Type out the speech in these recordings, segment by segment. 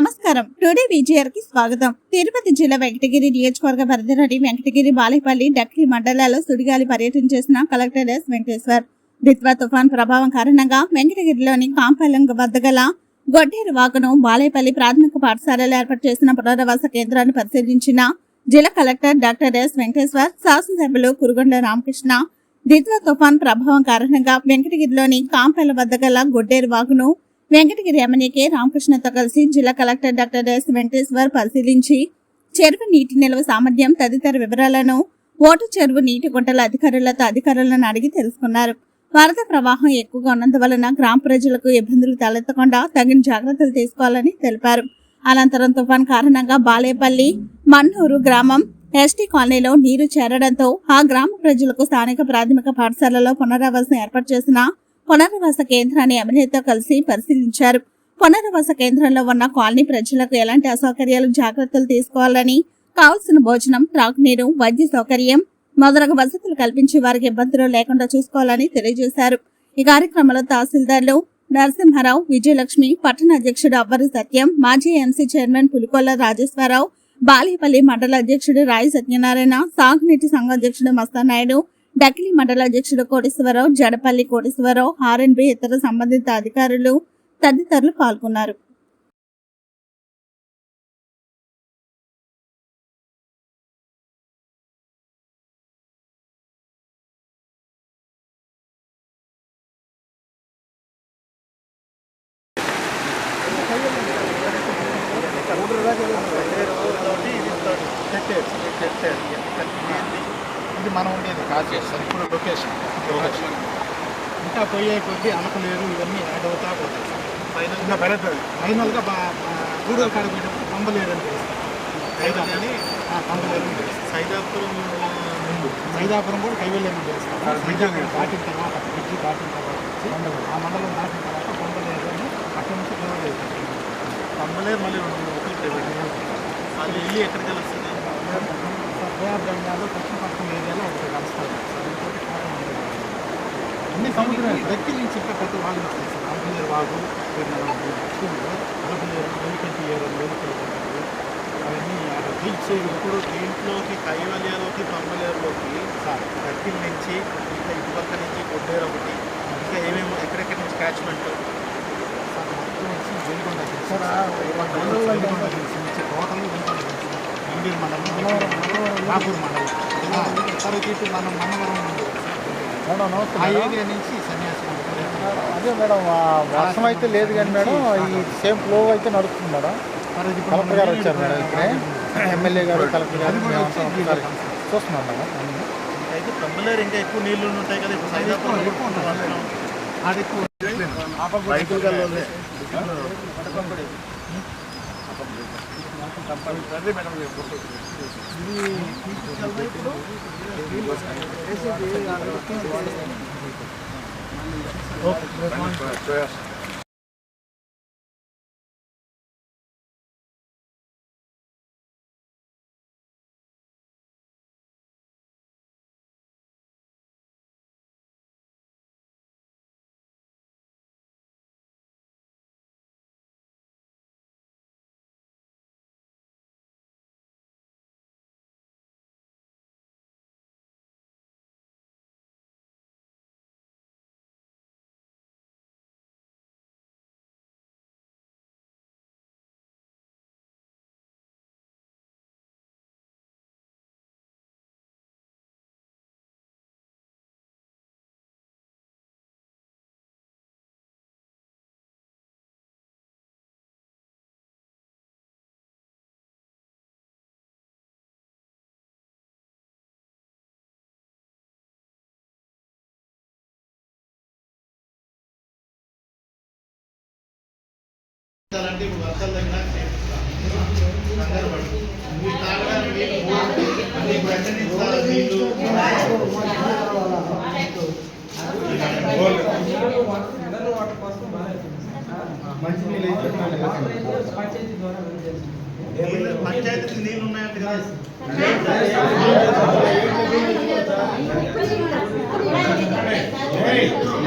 నమస్కారం. టుడే విజయర్కి స్వాగతం. తిరుపతి జిల్లా వెంకటగిరి నియోజకవర్గ పరిధిలోని వెంకటగిరి బాలేపల్లి డక్కి మండలాల్లో సుడిగాలి పర్యటన చేసిన కలెక్టర్ ఎస్ వెంకటేశ్వర్. దిత్వా తుఫాన్ ప్రభావం కారణంగా వెంకటగిరిలోని కాంపల్లం వద్ద గల గొడ్డేరు వాగును బాలేపల్లి ప్రాథమిక పాఠశాలలో ఏర్పాటు చేసిన పునరావాస కేంద్రాన్ని పరిశీలించిన జిల్లా కలెక్టర్ డాక్టర్ ఎస్ వెంకటేశ్వర్ శాసనసభ్యులు కురుగొండ రామకృష్ణ దిత్వా తుఫాన్ ప్రభావం కారణంగా వెంకటగిరిలోని కాంపల్లి వద్ద గల గొడ్డేరు వాగును వెంకటగిరి ఎమ్మెల్యే కె రామకృష్ణతో కలిసి జిల్లా కలెక్టర్ డాక్టర్ ఎస్ వెంకటేశ్వర్ పరిశీలించి చెరువు నీటి నిల్వ సామర్థ్యం తదితర వివరాలను ఓటు చెరువు నీటి గుంటల అధికారులతో అధికారులను అడిగి తెలుసుకున్నారు. వరద ప్రవాహం ఎక్కువగా ఉన్నందువలన గ్రామ ప్రజలకు ఇబ్బందులు తలెత్తకుండా తగిన జాగ్రత్తలు తీసుకోవాలని తెలిపారు. అనంతరం తుఫాన్ కారణంగా బాలేపల్లి మన్నూరు గ్రామం ఎస్టీ కాలనీలో నీరు చేరడంతో ఆ గ్రామ ప్రజలకు స్థానిక ప్రాథమిక పాఠశాలలో పునరావాసం ఏర్పాటు చేసిన పునరావాస కేంద్రాన్ని ఎమ్మెల్యేతో కలిసి పరిశీలించారు. పునరావాస కేంద్రంలో ఉన్న కాలనీ ప్రజలకు ఎలాంటి అసౌకర్యాలు జాగ్రత్తలు తీసుకోవాలని కావలసిన భోజనం త్రాగునీరు వైద్య సౌకర్యం మొదలగు వసతులు కల్పించి వారికి ఇబ్బందులు లేకుండా చూసుకోవాలని తెలియజేశారు. ఈ కార్యక్రమంలో తహసీల్దార్లు నరసింహారావు విజయలక్ష్మి పట్టణ అధ్యక్షుడు అవ్వరు సత్యం మాజీ ఎంసీ చైర్మన్ పులికొల్ల రాజేశ్వరరావు బాలేపల్లి మండల అధ్యక్షుడు రాయి సత్యనారాయణ సాగునీటి సంఘ అధ్యక్షుడు మస్తానాయుడు డకిలి మండల అధ్యక్షుడు కోటేశ్వరరావు జడపల్లి కోటేశ్వరరావు ఆర్ఎన్బి ఇతర సంబంధిత అధికారులు తదితరులు పాల్గొన్నారు. ఇది మనం ఉండేది కాదు. సార్ ఇప్పుడు లొకేషన్ లొకేషన్ ఇంకా పోయే కొద్దీ అనకలేరు ఇవన్నీ యాడ్ అవుతా పోతాయి. ఫైనల్గా బా గూడూరు కాడ పోయినప్పుడు పంపలేరు అని సైదాపురం అని సైదాపురం ముందు. సైదాపురం కూడా కైవల్యం అని సైదాపురం దాటిన తర్వాత బ్రిడ్జి దాటిన తర్వాత ఆ మండలం దాటిన తర్వాత పంపలేరు అని అక్కడి నుంచి క్లోజ్ అవుతుంది పంపలేరు మళ్ళీ ఒకటి వాళ్ళు వెళ్ళి ఎక్కడికి వస్తుంది బెంగాల్ దక్షిణపట్నం ఏరియాలో ఒకటి కలుస్తారు సార్. అన్ని సముద్రాలు దగ్గర నుంచి ఇంకా పెద్ద వాగులు వస్తాయి సార్. అలపలేరు వాగు అలపలేరు వెలుకంటి ఏరు వెలుకలు అవన్నీ బీచ్ ఇప్పుడు దీంట్లోకి కైవల్యాలోకి పంబలేరులోకి సార్ దగ్గర నుంచి ఇంకా ఇటుపక్క నుంచి కొట్టేరు ఒకటి ఇంకా ఏమేమి ఎక్కడెక్కడి నుంచి క్యాచ్మెంట్ సార్ మొత్తం వచ్చి వెలుగొండ నుంచి టోటల్ మండలం నాగూర్ మండలం ఇటు మనం మనవరం ఉంది మేడం ఆ నమస్తే మేడం. ఏరియా నుంచి సన్యాసి అదే మేడం వర్షం అయితే లేదు కానీ మేడం ఈ సేమ్ ఫ్లో అయితే నడుస్తుంది మేడం. కలెక్టర్ గారు వచ్చారు మేడం ఇక్కడే. ఎమ్మెల్యే గారు కలెక్టర్ గారు చూస్తున్నాం మేడం. అయితే ఇంకా ఎక్కువ నీళ్ళు ఉంటాయి కదా ఇప్పుడు సైదాపురం ఎక్కువ ఉంటుంది వర్షం. ఆడెక్కువ రైతులు అంటే ఇప్పుడు వర్షాలు తగ్గినా కంగారు పడు. మీరు తాగడానికి నీళ్ళు మూడు, మీకు వెంటనే ఇస్తారు నీళ్ళు. నీళ్ళు పంచాయతీ నీళ్ళు ఉన్నాయంట కదా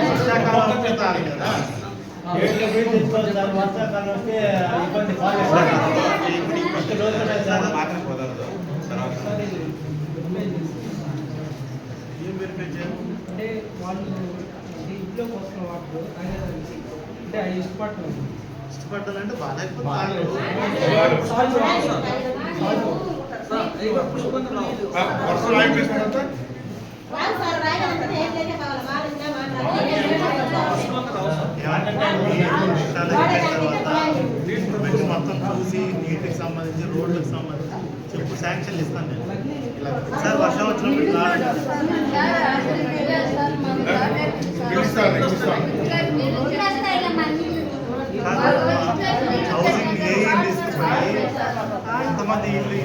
వర్షాకాలం కదా వర్షాకాలం వస్తే ఇబ్బంది బాగా అంటే వాళ్ళు ఇంట్లో కోసం వాటర్ అంటే అది ఇష్టపడుతుంది ఇష్టపడ్డాలంటే బాగాలేకపోతే వర్షం అయిపోయిన తర్వాత పెట్టి మొత్తం చూసి నీటికి సంబంధించి రోడ్లకు సంబంధించి చెప్పు శాంక్షన్లు ఇస్తాను నేను సార్ వర్షం వచ్చినప్పుడు హౌసింగ్ ఏ ఇల్లు ఇస్తున్నాయి ఎంతమంది ఇల్లు?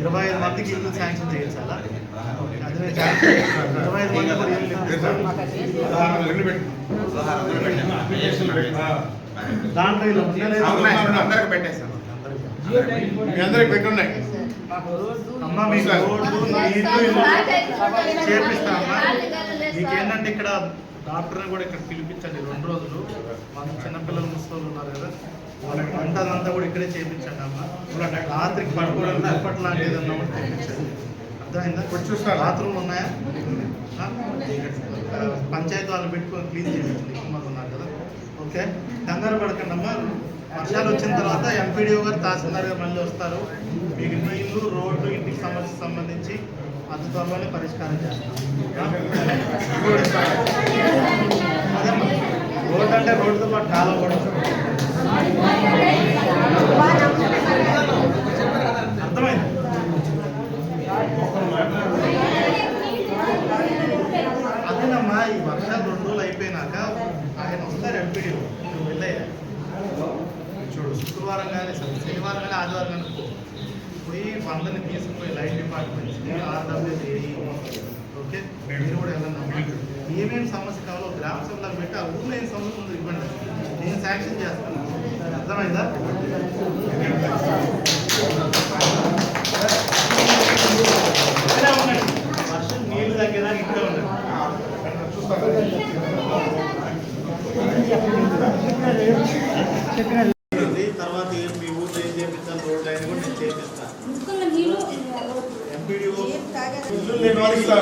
ఇరవై ఐదు మందికి ఇల్లు శాంక్షన్ చేయించాలా? దాంట్లో అందరికి పెట్టేస్తాను మీ అందరికి పెట్టున్నాయి అమ్మ మీకు రోడ్లు నీళ్ళు ఇల్లు చేపిస్తా అమ్మా మీకు ఇక్కడ డాక్టర్ని కూడా ఇక్కడ పిలిపించండి రెండు రోజులు మన చిన్నపిల్లలు ముసలు ఉన్నారు కదా వాళ్ళకి వంట అదంతా కూడా ఇక్కడే చేయించండి అమ్మ రాత్రికి పడుకోవడానికి దుప్పటి లాంటిది ఏదన్నా కూడా చేయించండి బాత్రూమ్ ఉన్నాయా? పంచాయతీ వాళ్ళు పెట్టుకొని క్లీన్ కుమార్ ఉన్నారు కదా. ఓకే. కంగారు పడకండి అమ్మా. వర్షాలు వచ్చిన తర్వాత ఎంపీడీఓ గారు తహసీల్దార్ గారు మళ్ళీ వస్తారు. మీకు నీళ్ళు రోడ్లు ఇంటికి సమస్య సంబంధించి అతి త్వరలోనే పరిష్కారం చేస్తాం? అదేమ్మా. రోడ్డు అంటే రోడ్డుతో పాటు కాలం కూడా అర్థమైంది? అదేనమ్మా ఈ వర్షాలు రెండు రోజులు అయిపోయినాక ఆయన వస్తారు ఎంపీడీ నువ్వు వెళ్ళయ్యా. చూడు శుక్రవారం కానీ శనివారం కానీ ఆదివారం కానీ పోయి పనులని తీసుకుపోయి లైట్ డిపార్ట్మెంట్ ఆర్డబ్ల్యూసీ ఓకే? మీరు కూడా వెళ్ళండి ఏమేమి సమస్య కావాలో గ్రామ సభలకు పెట్టి ఆ ఊళ్ళో ఏం సమస్య ఉందో ఇవ్వండి. నేను శాంక్షన్ చేస్తాను. అర్థమైందా?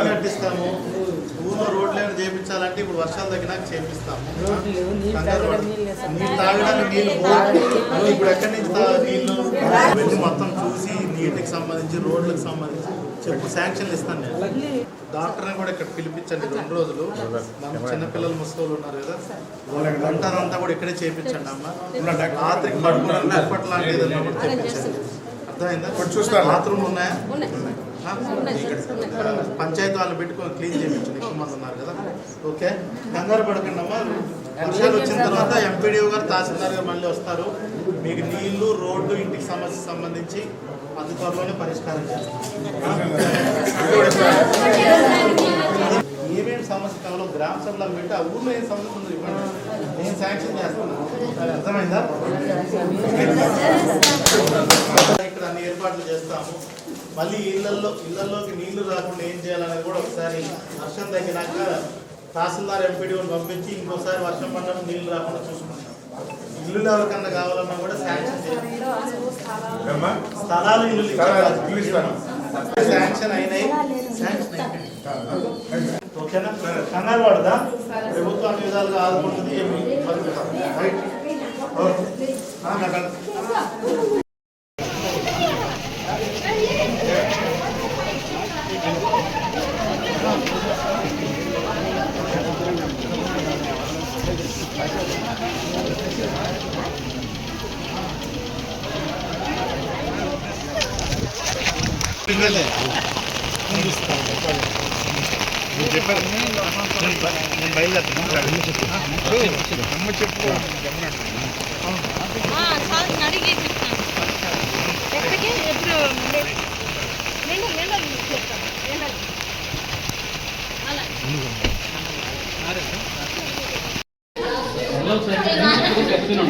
కట్టిస్తాము ఊళ్ళో రోడ్లు అయినా చేపించాలంటే ఇప్పుడు వర్షాలు తగ్గినాక చేపిస్తాము. నీళ్ళు తాగడానికి నీళ్ళు. ఇప్పుడు ఎక్కడి నుంచి తా- నీళ్ళు మొత్తం చూసి నీటికి సంబంధించి రోడ్లకు సంబంధించి చెప్పు శాంక్షన్లు ఇస్తాను నేను. డాక్టర్ని కూడా ఇక్కడ పిలిపించండి రెండు రోజులు. మన చిన్నపిల్లలు ముసలు ఉన్నారు కదా. వాళ్ళకి వంట అదంతా కూడా ఇక్కడే చేయించండి అమ్మ. రాత్రికి పడుకోవడానికి దుప్పటి లాంటిది ఏదైనా కూడా తెప్పించండి అర్థమైందా? ఇప్పుడు చూస్తాను. బాత్రూమ్ ఉన్నాయా? పంచాయతీ వాళ్ళు పెట్టుకొని క్లీన్ చేయించండి ఎక్కువ మంది ఉన్నారు కదా. ఓకే. కంగారు పడకండి అమ్మా. వర్షాలు వచ్చిన తర్వాత ఎంపీడీఓ గారు తహసీల్దార్ గారు మళ్ళీ వస్తారు. మీకు నీళ్ళు రోడ్డు ఇంటికి సమస్య సంబంధించి అతి త్వరలోనే పరిష్కారం చేస్తాం ఏమేమి సమస్య కావాలో గ్రామ సభలో పెట్టి ఆ ఊళ్ళో ఏం సమస్య ఉందో ఇవ్వండి నేను శాంక్షన్ చేస్తాను. అర్థమైందా? ఇక్కడ అన్ని ఏర్పాట్లు చేస్తాము. మళ్ళీ ఇళ్ళలో ఇళ్ళలోకి నీళ్ళు రాకుండా ఏం చేయాలనేది కూడా ఒకసారి వర్షం తగ్గినాక తహసీల్దార్ ఎంపీడీని పంపించి ఇంకోసారి వర్షం పడినప్పుడు నీళ్ళు రాకుండా చూసుకుంటాం. ఇల్లు ఎవరికన్నా కావాలన్నా కూడా శాంక్షన్? స్థలాలు ఇల్లు. శాంక్షన్ అయినాయి. శాంక్షన్ అయిపోయినాయి ఓకేనా? కంగారు పడదా ప్రభుత్వం అన్ని విధాలుగా ఆదుకుంటుంది ఏమి రైట్ ఓకే. ఆ, నాకు పిల్లలే మీరు నేను చెప్పాను నేను బయలుదేరుతాను చెప్పు చెప్తున్నాం